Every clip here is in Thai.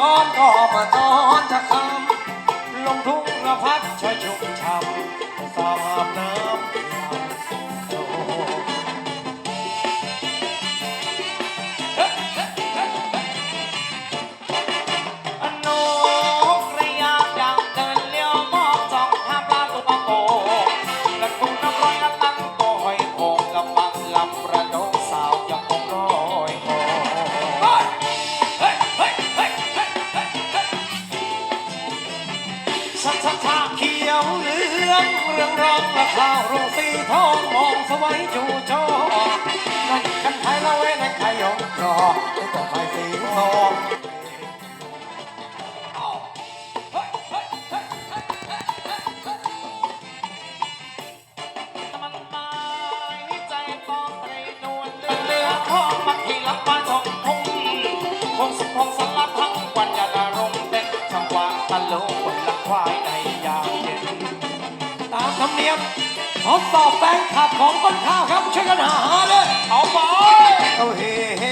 ก้อนก็มาตอนจะคำลงทุ่งละพัดช่วยชุ่มช่ำสาบน้ำโซนกกระยาอย่างเดินเลี้ยวมองจ้องหาปลาตัวโกและคุณน้ำร้อยละตั้งโกหอยโขงกำลังลำประดง ชักชักชาเขียวเหลืองเรื่องรองละข้าวรุ่งสีทองมองสวัยจูจอนั่นกันไทยละเว้นนั่นไทยยงรอม่ต้องไทองมันหมายใจปองไตรนวลเรือทองมักที่ลับมาทองคงสุขคงสลับทั้งวันยาดารมณ์เด็กจังหวะตลุบ ธรรมเนียมทดสอบแฟนคลับของต้นข้าวครับช่วยกันหาเลยเอาไปเอาเฮเฮ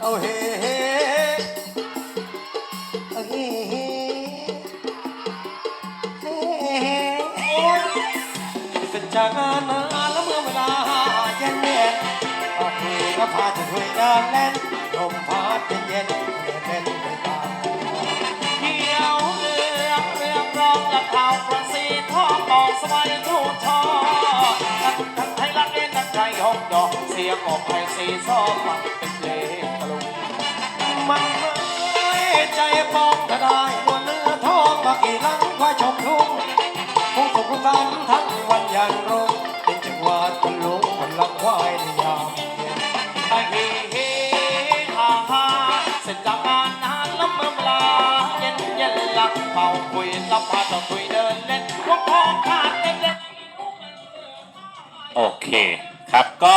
เอาเฮเฮเอาเฮ้เฮเฮโอ๊ยสร็จากงานานแล้วเมื่อเวลาเย็นเย็นๆก็คุยก็พาจะคุยเดินเล่น สมัยทูกทอทั้งทั้งไทยรัฐเอ็นทั้งไทยหกดอก เสียงออกไทยสีซอฟังเป็นเพลงตลุงมันเอ้ยใจปองก็ได้ตัวเนื้อทองมากี่ลังควายชมทุ่งผู้สุขสันทั้งวันยันรุ่งเป็นจังหวะตลุงคนลังควายในยามเย็นไอ้เฮ้เฮฮาฮาเสร็จจากงานนานแล้วเมื่อเวลาเย็นเย็นลังเป่าคุยแล้วพาต่อคุยเดินเล่น โอเคครับก็